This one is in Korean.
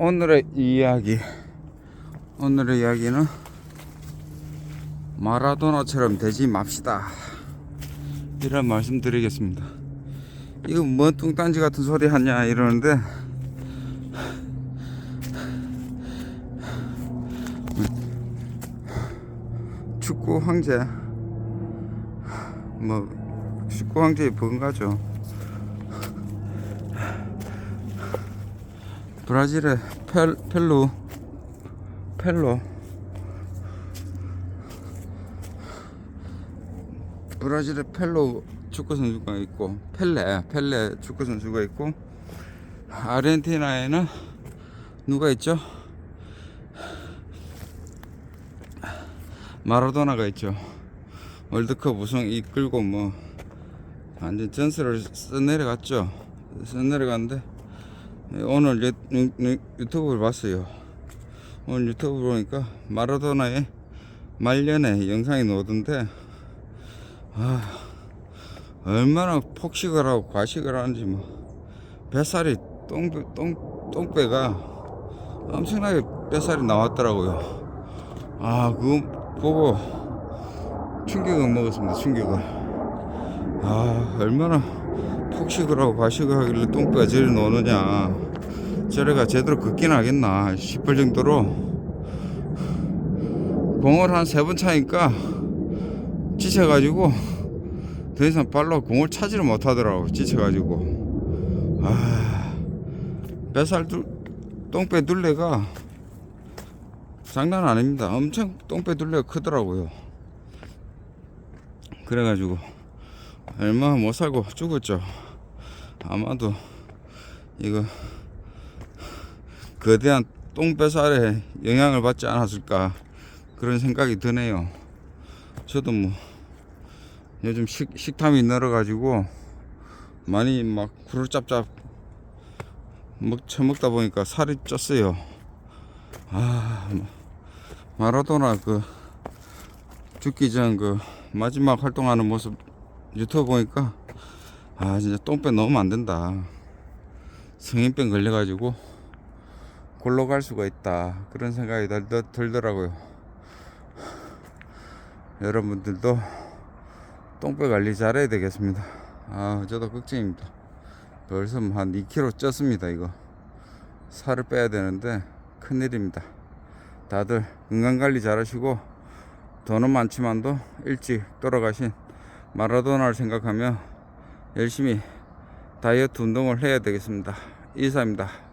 오늘의 이야기 오늘의 이야기는 마라도나처럼 되지 맙시다. 이런 말씀 드리겠습니다. 이거 뭔 뚱딴지 같은 소리 하냐 이러는데 축구 황제 뭐 축구 황제의 번가죠 브라질의 펠, 펠루 펠로 브라질의 펠로 축구 선수가 있고 펠레 펠레 축구 선수가 있고 아르헨티나에는 누가 있죠? 마라도나가 있죠. 월드컵 우승 이끌고 뭐 완전 전설을 써내려갔죠. 써내려갔는데 오늘 유, 유, 유, 유튜브를 봤어요. 오늘 유튜브 보니까 마라도나의 말년에 영상이 나오던데 아 얼마나 폭식을 하고 과식을 하는지 뭐 뱃살이 똥, 똥, 똥배가 엄청나게 뱃살이 나왔더라고요. 아 그거 보고 충격을 먹었습니다. 충격을. 아 얼마나 폭식을 하고 과식을 하길래 똥배가 저리 노느냐. 저래가 제대로 걷긴 하겠나. 싶을 정도로. 공을 한 세 번 차니까 지쳐가지고 더 이상 발로 공을 차지를 못하더라고 지쳐가지고. 아 뱃살 둘 똥배 둘레가 장난 아닙니다. 엄청 똥배 둘레가 크더라고요. 그래가지고 얼마 못 살고 죽었죠. 아마도 이거 거대한 똥배살에 영향을 받지 않았을까 그런 생각이 드네요. 저도 뭐 요즘 식, 식탐이 늘어가지고 많이 막 구르짭짭 먹, 처먹다 보니까 살이 쪘어요. 아, 뭐 마라도나 그 죽기 전 그 마지막 활동하는 모습 유튜브 보니까 아 진짜 똥배 넣으면 안 된다. 성인병 걸려가지고 골로 갈 수가 있다. 그런 생각이 들더라고요. 여러분들도 똥배 관리 잘해야 되겠습니다. 아 저도 걱정입니다. 벌써 뭐한 2kg 쪘습니다 이거. 살을 빼야 되는데 큰일입니다. 다들 건강관리 잘하시고 돈은 많지만도 일찍 돌아가신 마라도나를 생각하며 열심히 다이어트 운동을 해야 되겠습니다. 이사입니다.